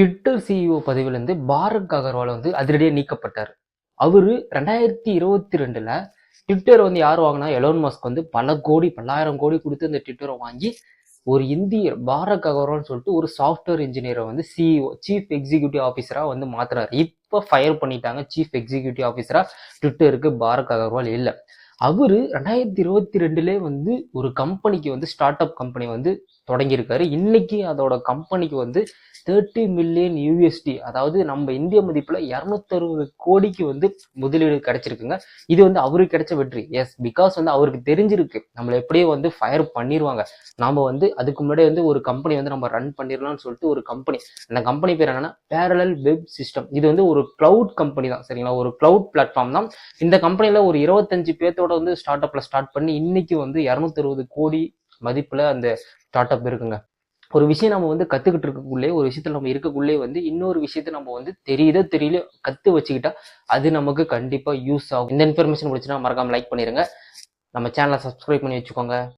Twitter CEO பதவியிலேருந்து பாரக் அகர்வால் வந்து அதிரடியாக நீக்கப்பட்டார். அவர் ரெண்டாயிரத்தி இருபத்தி ரெண்டில் ட்விட்டர் வந்து யார் வாங்கினா எலோன் மஸ்க் வந்து பல கோடி பல்லாயிரம் கோடி கொடுத்து அந்த ட்விட்டரை வாங்கி ஒரு இந்திய பாரக் அகர்வால்னு சொல்லிட்டு ஒரு சாஃப்ட்வேர் இன்ஜினியரை வந்து சிஇஓ சீஃப் எக்ஸிக்யூட்டிவ் ஆஃபீஸராக வந்து மாத்துறாரு. இப்போ ஃபயர் பண்ணிட்டாங்க. சீஃப் எக்ஸிக்யூட்டிவ் ஆஃபீஸராக ட்விட்டருக்கு பாரக் அகர்வால் இல்லை. அவர் ரெண்டாயிரத்தி இருபத்தி ரெண்டுலே வந்து ஒரு கம்பெனிக்கு வந்து ஸ்டார்ட் அப் கம்பெனி வந்து தொடங்கியிருக்காரு. இன்னைக்கு அதோட கம்பெனிக்கு வந்து தேர்ட்டி மில்லியன் யூஎஸ்டி அதாவது நம்ம இந்திய மதிப்பில் இரநூத்தறுபது கோடிக்கு வந்து முதலீடு கிடைச்சிருக்குங்க. இது வந்து அவருக்கு கிடைச்ச வெற்றி. எஸ் பிகாஸ் வந்து அவருக்கு தெரிஞ்சிருக்கு. நம்மளை எப்படியே வந்து ஃபயர் பண்ணிடுவாங்க நாம் வந்து அதுக்கு முன்னாடி வந்து ஒரு கம்பெனி வந்து நம்ம ரன் பண்ணிடலாம்னு சொல்லிட்டு ஒரு கம்பெனி அந்த கம்பெனி பேர் என்னன்னா பேரலல் வெப் சிஸ்டம் இது வந்து ஒரு கிளவுட் கம்பெனி தான் சரிங்களா? ஒரு கிளவுட் பிளாட்ஃபார்ம் தான். இந்த கம்பெனியில் ஒரு இருபத்தஞ்சு பேர்த்தோட வந்து ஸ்டார்ட் அப்ல ஸ்டார்ட் பண்ணி இன்னைக்கு வந்து இரநூத்தறுபது கோடி மதிப்புல அந்த ஸ்டார்ட் அப் இருக்குங்க. ஒரு விஷயம் நம்ம வந்து கத்துக்கிட்டு இருக்கக்குள்ளே ஒரு விஷயத்துல நம்ம இருக்கக்குள்ளே வந்து இன்னொரு விஷயத்த நம்ம வந்து தெரியுதோ தெரியல கத்து வச்சுக்கிட்டா அது நமக்கு கண்டிப்பா யூஸ் ஆகும். இந்த இன்ஃபர்மேஷன் பிடிச்சுன்னா மறக்காம லைக் பண்ணிருங்க. நம்ம சேனலை சப்ஸ்கிரைப் பண்ணி வச்சுக்கோங்க.